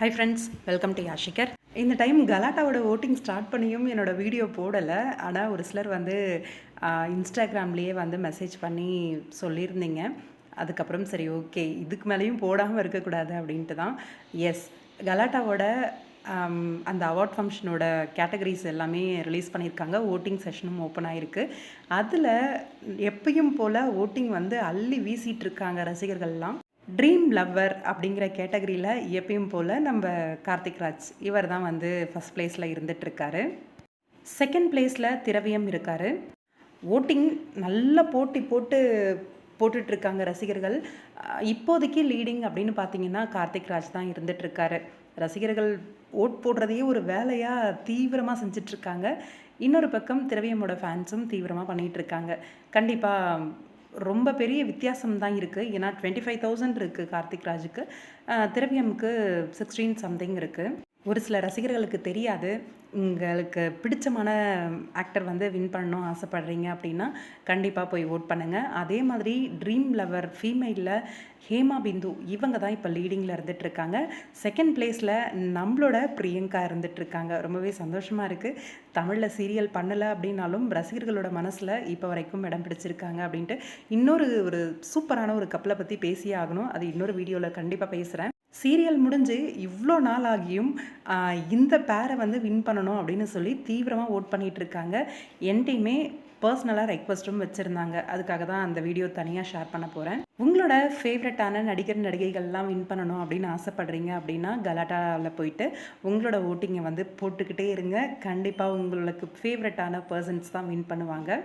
High friends welcome to யாஷிகர் இந்த time கலாட்டாவோட voting start பண்ணியும் என்னோட வீடியோ போடலை. ஆனால் ஒரு சிலர் வந்து இன்ஸ்டாகிராம்லேயே வந்து மெசேஜ் பண்ணி சொல்லியிருந்தீங்க. அதுக்கப்புறம் சரி ஓகே இதுக்கு மேலேயும் போடாமல் இருக்கக்கூடாது அப்படின்ட்டு தான். எஸ் கலாட்டாவோட அந்த அவார்ட் ஃபங்க்ஷனோட கேட்டகரிஸ் எல்லாமே ரிலீஸ் பண்ணியிருக்காங்க. ஓட்டிங் செஷனும் ஓப்பன் ஆகிருக்கு அதில் எப்பயும் போல் ஓட்டிங் வந்து அள்ளி வீசிகிட்ருக்காங்க ரசிகர்கள்லாம். ட்ரீம் லவ்வர் அப்படிங்கிற கேட்டகரியில் எப்பயும் போல் நம்ம கார்த்திக் ராஜ் இவர் தான் வந்து ஃபஸ்ட் பிளேஸில் இருந்துகிட்ருக்காரு செகண்ட் பிளேஸில் திரவியம் இருக்கார். ஓட்டிங் நல்ல போட்டி போட்டு போட்டுட்ருக்காங்க ரசிகர்கள். இப்போதைக்கு லீடிங் அப்படின்னு பார்த்தீங்கன்னா கார்த்திக் ராஜ் தான் இருந்துகிட்ருக்காரு ரசிகர்கள் ஓட் போடுறதையே ஒரு வேலையாக தீவிரமாக செஞ்சிட்ருக்காங்க இன்னொரு பக்கம் திரவியமோட ஃபேன்ஸும் தீவிரமாக பண்ணிகிட்டு இருக்காங்க கண்டிப்பாக ரொம்ப பெரிய வித்தியாசம் தான் இருக்குது ஏன்னா டுவெண்ட்டி ஃபைவ் தௌசண்ட் இருக்குது கார்த்திக் ராஜுக்கு. திரவியமுக்கு சிக்ஸ்டீன் சம்திங் இருக்குது ஒரு சில ரசிகர்களுக்கு தெரியாது. உங்களுக்கு பிடிச்சமான ஆக்டர் வந்து வின் பண்ணணும் ஆசைப்படுறீங்க அப்படின்னா கண்டிப்பாக போய் ஓட் பண்ணுங்கள் அதே மாதிரி ட்ரீம் லவர் ஃபீமேலில் ஹேமா பிந்து இவங்க தான் இப்போ லீடிங்கில் இருந்துகிட்ருக்காங்க செகண்ட் பிளேஸில் நம்மளோட பிரியங்கா இருந்துகிட்ருக்காங்க ரொம்பவே சந்தோஷமாக இருக்குது தமிழில் சீரியல் பண்ணலை அப்படின்னாலும் ரசிகர்களோட மனசில் இப்போ வரைக்கும் இடம் பிடிச்சிருக்காங்க அப்படின்ட்டு இன்னொரு ஒரு சூப்பரான ஒரு கப்பலை பற்றி பேசியே ஆகணும். அது இன்னொரு வீடியோவில் கண்டிப்பாக பேசுகிறேன் சீரியல் முடிஞ்சு இவ்வளோ நாள் ஆகியும் இந்த பேரை வந்து வின் பண்ணணும் அப்படின்னு சொல்லி தீவிரமாக ஓட் பண்ணிகிட்டு இருக்காங்க. என்கிட்டையுமே பர்சனலாக ரெக்வஸ்ட்டும் வச்சுருந்தாங்க. அதுக்காக தான் அந்த வீடியோ தனியாக ஷேர் பண்ண போகிறேன் உங்களோட ஃபேவரட்டான நடிகர் நடிகைகள்லாம் வின் பண்ணணும் அப்படின்னு ஆசைப்பட்றீங்க அப்படின்னா கலாட்டாவில் போயிட்டு உங்களோட ஓட்டிங்கை வந்து போட்டுக்கிட்டே இருங்க. கண்டிப்பாக உங்களுக்கு ஃபேவரட்டான பர்சன்ஸ் தான் வின் பண்ணுவாங்க.